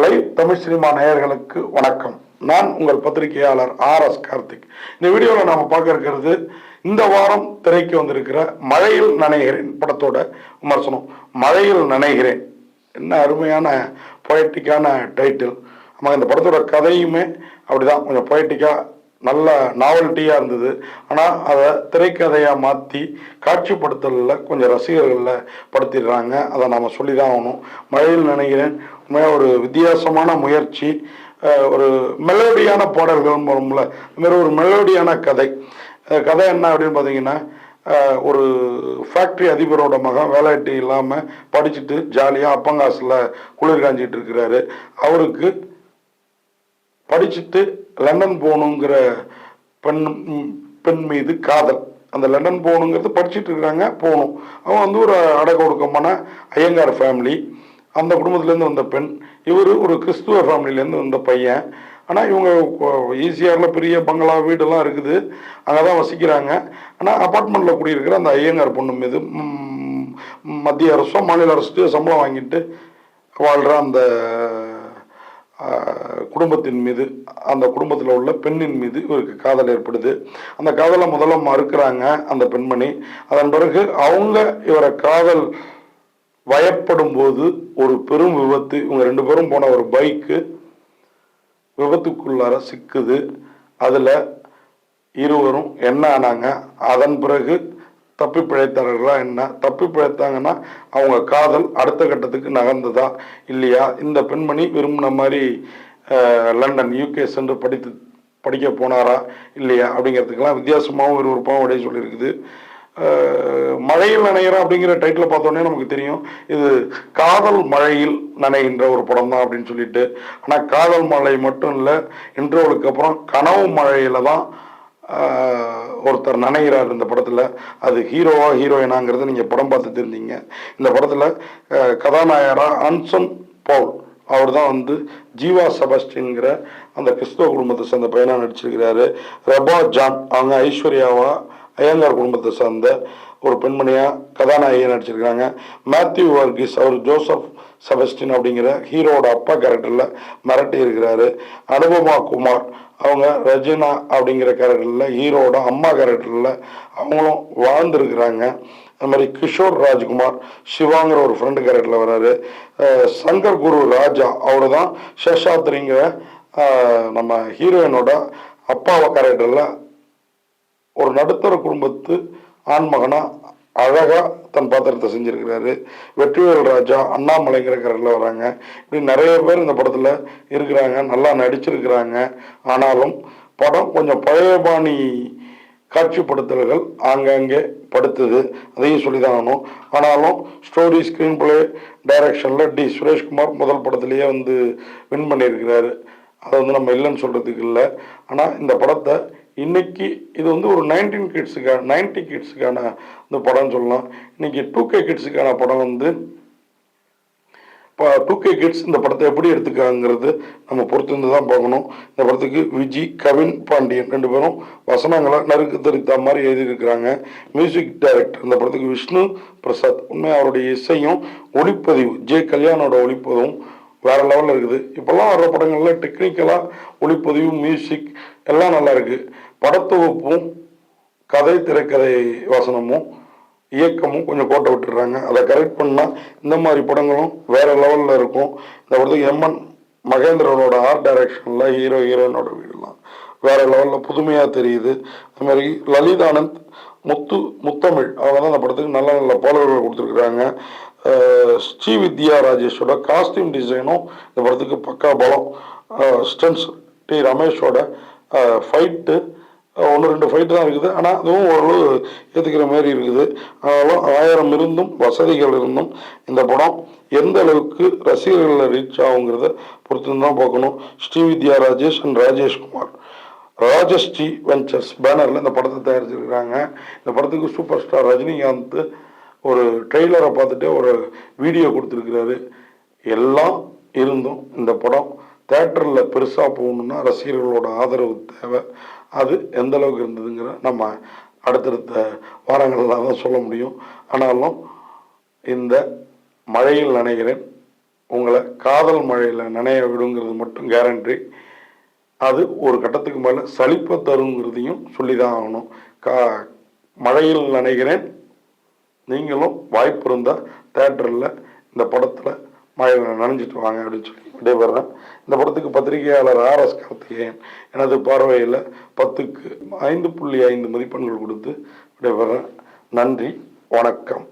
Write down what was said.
Live Tamil cinema நேயர்களுக்கு வணக்கம். நான் உங்கள் பத்திரிகையாளர் ஆர் எஸ் கார்த்திக். இந்த வீடியோவில் நாம் பார்க்க இருக்கிறது இந்த வாரம் திரைக்கு வந்திருக்கிற மழையில் நனைகிறேன் படத்தோட விமர்சனம். மழையில் நனைகிறேன். என்ன அருமையான பொயட்டிக்கான டைட்டில் ஆமாம் இந்த படத்தோட கதையுமே அப்படிதான். கொஞ்சம் பொயட்டிக்காக நல்ல நாவல்ட்டியாக இருந்தது. ஆனால் அதை திரைக்கதையாக மாற்றி காட்சிப்படுத்தலில் கொஞ்சம் ரசிகர்களில் படுத்திடுறாங்க. அதை நாம் சொல்லி தான் ஆகணும். மழையில் நினைக்கிறேன் ஒரு வித்தியாசமான முயற்சி. ஒரு மெலோடியான பாடல்கள் வரும்ல இந்த ஒரு மெலோடியான கதை. கதை என்ன அப்படின்னு பார்த்தீங்கன்னா ஒரு ஃபேக்ட்ரி அதிபரோட மகன் வேலைட்டி இல்லாமல் படிச்சுட்டு ஜாலியாக அப்பங்காசில் குளிர் காஞ்சிட்டு இருக்கிறாரு. அவருக்கு படிச்சுட்டு லண்டன் போகணுங்கிற பெண் பெண் மீது காதல். அந்த லண்டன் போகணுங்கிறது படிச்சுட்டு இருக்கிறாங்க போகணும். அவன் வந்து ஒரு அடை கொடுக்கமான ஐயங்கார் ஃபேமிலி அந்த குடும்பத்துலேருந்து வந்த பெண் இவர் ஒரு கிறிஸ்துவ ஃபேமிலியிலேருந்து வந்த பையன். ஆனால் இவங்க ஈசிஆரில் பெரிய பங்களா வீடெல்லாம் இருக்குது. அங்கே தான் வசிக்கிறாங்க. ஆனால் அப்பார்ட்மெண்ட்டில் குடியிருக்கிற அந்த ஐயங்கார் பொண்ணு மீது மத்திய அரசோ மாநில அரசோ சம்பளம் வாங்கிட்டு வாழ்கிற அந்த குடும்பத்தின் மீது அந்த குடும்பத்தில் உள்ள பெண்ணின் மீது இவருக்கு காதல் ஏற்படுது. அந்த காதலை முதல்ல மறுக்கிறாங்க அந்த பெண்மணி. அதன் பிறகு அவங்க இவரை காதல் வயப்படும் போது ஒரு பெரும் விபத்து இவங்க ரெண்டு பேரும் போன ஒரு பைக்கு விபத்துக்குள்ளார சிக்குது. அதில் இருவரும் என்ன ஆனாங்க? அதன் பிறகு தப்பி பிழைத்தார்களா என்ன? தப்பி பிழைத்தாங்கன்னா அவங்க காதல் அடுத்த கட்டத்துக்கு நகர்ந்ததா இல்லையா? இந்த பெண்மணி விரும்பின மாதிரி லண்டன் யூகே சென்று படித்து படிக்க போனாரா இல்லையா? அப்படிங்கிறதுக்கெல்லாம் வித்தியாசமாகவும் விறுவிறுப்பாகவும் விடைய சொல்லியிருக்குது. மழையில் நனைகிறோம் அப்படிங்கிற டைட்டில் பார்த்தோன்னே நமக்கு தெரியும். இது காதல் மழையில் நனைகின்ற ஒரு படம் தான் அப்படின்னு சொல்லிட்டு. ஆனால் காதல் மழை மட்டும் இல்லை இன்டர்வலுக்கு அப்புறம் கனவு மழையில் தான் ஒருத்தர் நனைகிறார் இந்த படத்தில். அது ஹீரோவா ஹீரோயினாங்கிறது நீங்கள் படம் பார்த்து தெரிஞ்சீங்க. இந்த படத்தில் கதாநாயகராக அன்சன் பவுல் அவர் தான் வந்து ஜீவா செபஸ்டின்கிற அந்த கிறிஸ்தவ குடும்பத்தை சேர்ந்த பையனாக நடிச்சிருக்கிறாரு. ரபா ஜான் அவங்க ஐஸ்வர்யாவா ஐயங்கார் குடும்பத்தை சார்ந்த ஒரு பெண்மணியாக கதாநாயகியை நடிச்சிருக்கிறாங்க. மேத்யூ வர்கீஸ் அவர் ஜோசப் செபஸ்டின் அப்படிங்கிற ஹீரோட அப்பா கேரக்டரில் மிரட்டி இருக்கிறாரு. அனுபமா குமார் அவங்க ரஜினா அப்படிங்கிற கேரக்டரில் ஹீரோவோட அம்மா கேரக்டரில் அவங்களும் வாழ்ந்துருக்கிறாங்க. அது மாதிரி கிஷோர் ராஜ்குமார் சிவாங்கிற ஒரு ஃப்ரெண்டு கேரக்டரில் வர்றாரு சங்கர் குரு ராஜா அவர் தான் சேஷாத்ரிங்கிற நம்ம ஹீரோயினோட அப்பாவை கேரக்டரில் ஒரு நடுத்தர குடும்பத்து ஆண்மகனா அழகா தன் பாத்திரத்தை செஞ்சிருக்கிறாரு. வெற்றிவேல் ராஜா அண்ணாமலைங்கிற கரையில் வராங்க. இப்படி நிறைய பேர் இந்த படத்துல இருக்கிறாங்க. நல்லா நடிச்சிருக்கிறாங்க. ஆனாலும் படம் கொஞ்சம் பழைய பாணி காட்சிப்படுத்தல்கள் ஆங்காங்கே படுத்துது. அதையும் சொல்லி தான் ஆகணும். ஆனாலும் ஸ்டோரி ஸ்க்ரீன் பிளே டைரக்ஷனில் டி சுரேஷ்குமார் முதல் படத்துலேயே வந்து வின் பண்ணியிருக்கிறாரு. அதை வந்து நம்ம இல்லைன்னு சொல்கிறதுக்கு இல்லை. ஆனால் இந்த படத்தை இன்னைக்கு இது வந்து ஒரு நைன்டீன் கிட்ஸுக்கான நைன்டி கிட்ஸுக்கான இந்த படம்னு சொல்லலாம். இன்னைக்கு டூ கே கிட்ஸுக்கான படம் வந்து இப்போ டூ கே கிட்ஸ் இந்த படத்தை எப்படி எடுத்துக்காங்கிறது நம்ம பொறுத்திருந்து தான் பார்க்கணும். இந்த படத்துக்கு விஜி கவின் பாண்டியன் ரெண்டு பேரும் வசனங்களை நறுக்கு தெரித்த மாதிரி எழுதியிருக்கிறாங்க. மியூசிக் டைரக்டர் இந்த படத்துக்கு விஷ்ணு பிரசாத். உண்மையாக அவருடைய இசையும் ஒளிப்பதிவு ஜே கல்யாணோட ஒளிப்பதிவும் வேற லெவலில் இருக்குது. இப்போல்லாம் வர்ற படங்கள்ல டெக்னிக்கலாக ஒளிப்பதிவு மியூசிக் எல்லாம் நல்லா இருக்கு. படத்தொகுப்பும் கதை திரைக்கதை வசனமும் இயக்கமும் கொஞ்சம் கோட்டை விட்டுடுறாங்க. அதை கரெக்ட் பண்ணால் இந்த மாதிரி படங்களும் வேற லெவலில் இருக்கும். இந்த படத்துக்கு எம்என் மகேந்திரனோட ஆர்ட் டைரக்ஷனில் ஹீரோ ஹீரோயினோட வீடுலாம் வேற லெவலில் புதுமையாக தெரியுது. அது மாதிரி லலிதானந்த் முத்து முத்தமிழ். அவங்க தான் இந்த படத்துக்கு நல்ல நல்ல பாடல்கள் கொடுத்துருக்குறாங்க. ஸ்ரீ வித்யா ராஜேஷோட காஸ்டியூம் டிசைனும் இந்த படத்துக்கு பக்கா பலம். ஸ்டன்ஸ் டி ரமேஷோட ஃபைட்டு ஒன்று ரெண்டு ஃபைட்டு தான் இருக்குது. ஆனால் அதுவும் ஓரளவு ஏற்றுக்கிற மாதிரி இருக்குது. ஆனாலும் ஆயிரம் இருந்தும் வசதிகள் இருந்தும் இந்த படம் எந்த அளவுக்கு ரசிகர்களில் ரீச் ஆகுங்கிறத பொறுத்து தான் பார்க்கணும். ஸ்ரீ வித்யா ராஜேஷ் அண்ட் ராஜேஷ்குமார். ராஜஸ்ரீ வெஞ்சர்ஸ் பேனரில் இந்த படத்தை தயாரிச்சிருக்கிறாங்க. இந்த படத்துக்கு சூப்பர் ஸ்டார் ரஜினிகாந்த் ஒரு ட்ரெய்லரை பார்த்துட்டு ஒரு வீடியோ கொடுத்துருக்கிறாரு. எல்லாம் இருந்தும் இந்த படம் தேட்டரில் பெருசாக போகணுன்னா ரசிகர்களோட ஆதரவு தேவை. அது எந்த அளவுக்கு இருந்ததுங்கிற நம்ம அடுத்தடுத்த வாரங்களில் தான் சொல்ல முடியும். ஆனாலும் இந்த மழையில் நினைக்கிறேன் உங்களை காதல் மழையில் நனைய விடுங்கிறது மட்டும் கேரண்டி அது ஒரு கட்டத்துக்கு மேலே சலிப்பை தருங்கிறதையும் சொல்லி தான் ஆகணும். கா மழையில் நினைக்கிறேன் நீங்களும் வாய்ப்பு இருந்தால் தேட்டரில் இந்த படத்தில் மழையில் நனைஞ்சிட்டு வாங்க அப்படின்னு சொல்லி விடைபெறேன் இந்த படத்துக்கு பத்திரிகையாளர் ஆர் எஸ் கார்த்திகேயன் எனது பார்வையில் பத்துக்கு ஐந்து புள்ளி ஐந்து மதிப்பெண்கள் கொடுத்து விடைபெறேன் நன்றி வணக்கம்.